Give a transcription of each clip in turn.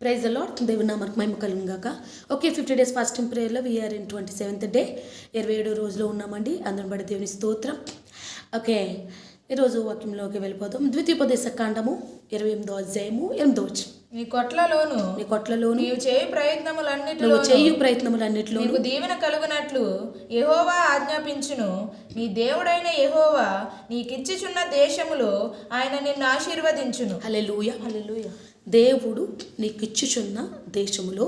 Praise the Lord దేవుని నామకు మహిమ okay fifty days fasting ప్రేయర్లో we are in twenty seventh day ఇరవై ఏడో రోజులో ఉన్నామండి. అందరం బడి దేవుని స్తోత్రం. ఓకే ఈరోజు వాక్యంలోకి వెళ్ళిపోదాం. ద్వితీయోపదేశ కాండము ఇరవై ఎనిమిదో అధ్యాయము ఎనిమిదో నీ కొట్లలోను నీ కొట్లలోను నీవు చేయి ప్రయత్నములన్నిటిలో నువ్వు చేయు ప్రయత్నములన్నిటిలో నీకు దీవెన కలుగునట్లు యెహోవా ఆజ్ఞాపించును. నీ దేవుడైన యెహోవా నీకిచ్చిచున్న దేశములో ఆయన నిన్ను ఆశీర్వదించును. హల్లెలూయ. హల్లెలూయ. దేవుడు నీకిచ్చుచున్న దేశములో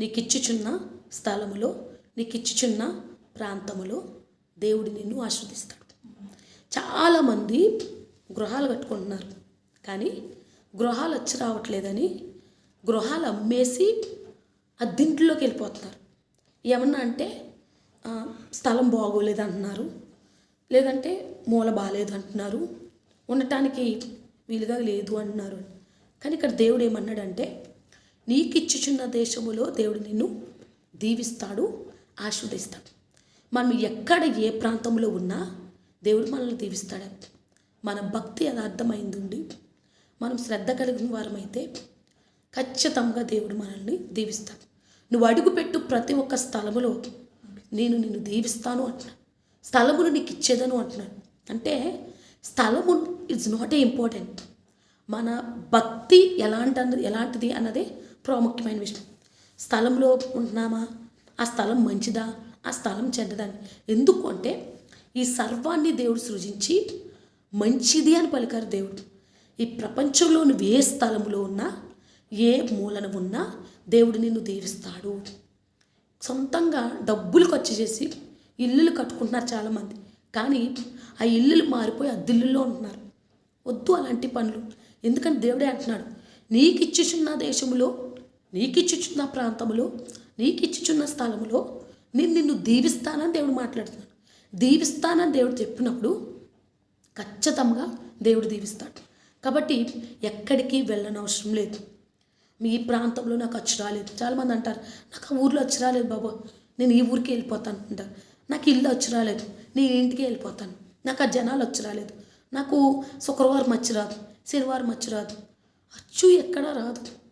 నీకిచ్చుచున్న స్థలములో నీకిచ్చుచున్న ప్రాంతములో దేవుడు నిన్ను ఆస్వాదిస్తాడు చాలామంది గృహాలు కట్టుకుంటున్నారు. కానీ గృహాలు వచ్చి రావట్లేదని గృహాలు అమ్మేసి అద్దింట్లోకి వెళ్ళిపోతున్నారు. ఏమన్నా అంటే స్థలం బాగోలేదు అంటున్నారు లేదంటే మూల బాగాలేదు అంటున్నారు ఉండటానికి వీలుగా లేదు అంటున్నారు. కానీ ఇక్కడ దేవుడు ఏమన్నాడంటే నీకు ఇచ్చుచున్న దేశములో దేవుడు నిన్ను దీవిస్తాడు ఆశీర్వదిస్తాడు. మనం ఎక్కడ ఏ ప్రాంతంలో ఉన్నా దేవుడు మనల్ని దీవిస్తాడు మన భక్తి యథార్థమైంది ఉండి మనం శ్రద్ధ కలిగిన వారమైతే ఖచ్చితంగా దేవుడు మనల్ని దీవిస్తాడు. నువ్వు అడుగుపెట్టు ప్రతి ఒక్క స్థలములో నేను నిన్ను దీవిస్తాను అంటున్నాను స్థలమును నీకు ఇచ్చేదను అంటున్నాను అంటే స్థలము ఇట్స్ నాట్ ఏ ఇంపార్టెంట్ మన భక్తి ఎలాంటి అన్నది ఎలాంటిది అన్నదే ప్రాముఖ్యమైన విషయం. స్థలంలో ఉంటున్నామా? ఆ స్థలం మంచిదా? ఆ స్థలం చెడ్డదని ఎందుకు అంటే ఈ సర్వాన్ని దేవుడు సృజించి మంచిది అని పలికారు దేవుడు. ఈ ప్రపంచంలోని ఏ స్థలంలో ఉన్నా ఏ మూలన ఉన్నా దేవుడు నిన్ను దీవిస్తాడు. సొంతంగా డబ్బులు ఖర్చు చేసి ఇల్లులు కట్టుకుంటున్నారు చాలామంది. కానీ ఆ ఇల్లులు మారిపోయి అద్దిల్లుల్లో ఉంటున్నారు. వద్దు అలాంటి పనులు. ఎందుకంటే దేవుడే అంటున్నాడు? నీకు ఇచ్చిచున్న దేశములో నీకు ఇచ్చిచున్న ప్రాంతములో నీకు ఇచ్చిచున్న స్థలములో నేను నిన్ను దీవిస్తానని దేవుడు మాట్లాడుతున్నాడు. దీవిస్తానని దేవుడు చెప్పినప్పుడు ఖచ్చితంగా దేవుడు దీవిస్తాడు. కాబట్టి ఎక్కడికి వెళ్ళనవసరం లేదు. మీ ప్రాంతంలో నాకు వచ్చి రాలేదు. చాలామంది అంటారు నాకు ఆ ఊర్లో వచ్చి రాలేదు బాబా. నేను ఈ ఊరికి వెళ్ళిపోతాను అంటారు. నాకు ఇల్లు వచ్చి రాలేదు. నేను ఇంటికి వెళ్ళిపోతాను. నాకు ఆ జనాలు వచ్చి రాలేదు. నాకు శుక్రవారం వచ్చి రాదు. శనివారం వచ్చి రాదు. అచ్చు ఎక్కడా రాదు.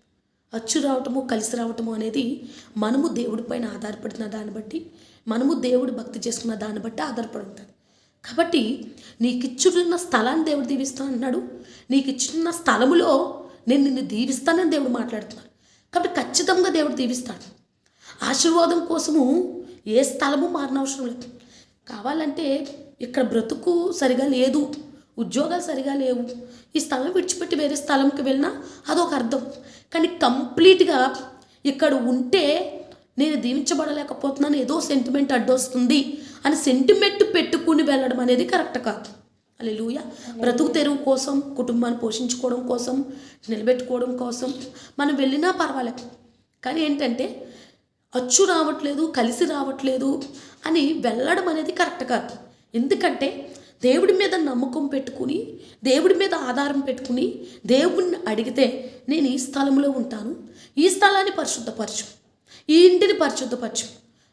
అచ్చు రావటము కలిసి రావటము అనేది మనము దేవుడిపైన ఆధారపడిన దాన్ని బట్టి మనము దేవుడు భక్తి చేసుకున్న దాన్ని బట్టి ఆధారపడి ఉంటుంది కాబట్టి నీకు ఇచ్చున్న స్థలాన్ని దేవుడు దీవిస్తాను అన్నాడు. నీకు ఇచ్చున్న స్థలములో నేను నిన్ను దీవిస్తానని దేవుడు మాట్లాడుతున్నాడు. కాబట్టి ఖచ్చితంగా దేవుడు దీవిస్తాడు. ఆశీర్వాదం కోసము ఏ స్థలము మారనవసరం లేదు. కావాలంటే ఇక్కడ బ్రతుకు సరిగా లేదు ఉద్యోగాలు సరిగా లేవు ఈ స్థలం విడిచిపెట్టి వేరే స్థలంకి వెళ్ళినా అదొక అర్థం. కానీ కంప్లీట్గా ఇక్కడ ఉంటే నేను దీవించబడలేకపోతున్నాను ఏదో సెంటిమెంట్ అడ్డొస్తుంది అని సెంటిమెంట్ పెట్టుకుని వెళ్ళడం అనేది కరెక్ట్ కాదు. అలెలుయ బ్రతుకు తెరువు కోసం కుటుంబాన్ని పోషించుకోవడం కోసం నిలబెట్టుకోవడం కోసం మనం వెళ్ళినా పర్వాలేదు కానీ ఏంటంటే అచ్చు రావట్లేదు కలిసి రావట్లేదు అని వెళ్ళడం అనేది కరెక్ట్ కాదు. ఎందుకంటే దేవుడి మీద నమ్మకం పెట్టుకుని దేవుడి మీద ఆధారం పెట్టుకుని దేవుణ్ణి అడిగితే నేను ఈ స్థలంలో ఉంటాను ఈ స్థలాన్ని పరిశుద్ధపరచు. ఈ ఇంటిని పరిశుద్ధపరచు.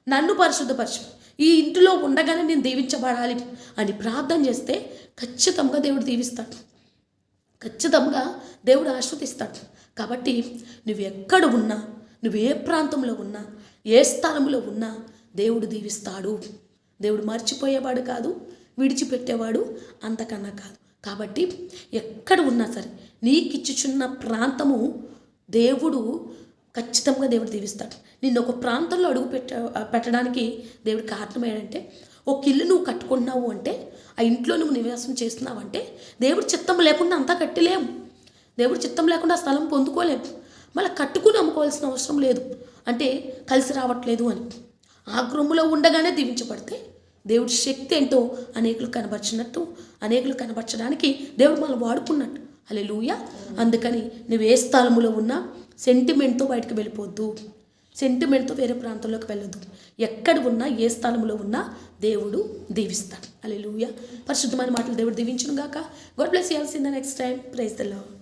నన్ను పరిశుద్ధపరచు. ఈ ఇంటిలో ఉండగానే నేను దీవించబడాలి అని ప్రార్థన చేస్తే ఖచ్చితంగా దేవుడు దీవిస్తాడు. ఖచ్చితంగా దేవుడు ఆశ్రదిస్తాడు కాబట్టి నువ్వు ఎక్కడ ఉన్నా నువ్వు ఏ ప్రాంతంలో ఉన్నా ఏ స్థలంలో ఉన్నా దేవుడు దీవిస్తాడు. దేవుడు మర్చిపోయేవాడు కాదు విడిచిపెట్టేవాడు అంతకన్నా కాదు. కాబట్టి ఎక్కడ ఉన్నా సరే నీకిచ్చుచున్న ప్రాంతము దేవుడు ఖచ్చితంగా దేవుడు దీవిస్తాడు. నిన్ను ఒక ప్రాంతంలో అడుగు పెట్ట పెట్టడానికి దేవుడు కారణం ఏంటంటే ఒక ఇల్లు నువ్వు కట్టుకుంటున్నావు అంటే ఆ ఇంట్లో నువ్వు నివాసం చేస్తున్నావు అంటే దేవుడి చిత్తం లేకుండా అంతా కట్టలేము దేవుడి చిత్తం లేకుండా ఆ స్థలం పొందుకోలేము మళ్ళీ కట్టుకుని అమ్ముకోవాల్సిన అవసరం లేదు. అంటే కలిసి రావట్లేదు అని. ఆ గృహములో ఉండగానే దీవించబడితే దేవుడి శక్తి ఏంటో అనేకులు కనబరిచినట్టు అనేకులు కనబరచడానికి దేవుడు మనం వాడుకున్నట్టు. అలే అందుకని నువ్వు ఏ స్థలములో ఉన్నా సెంటిమెంట్తో బయటకు వెళ్ళిపోద్దు. సెంటిమెంట్తో వేరే ప్రాంతంలోకి వెళ్ళదు ఎక్కడ ఉన్నా ఏ స్థానంలో ఉన్నా దేవుడు దీవిస్తాడు. అలే పరిశుద్ధమైన మాటలు దేవుడు దీవించును గాక God bless యాల్సింద next time praise the Lord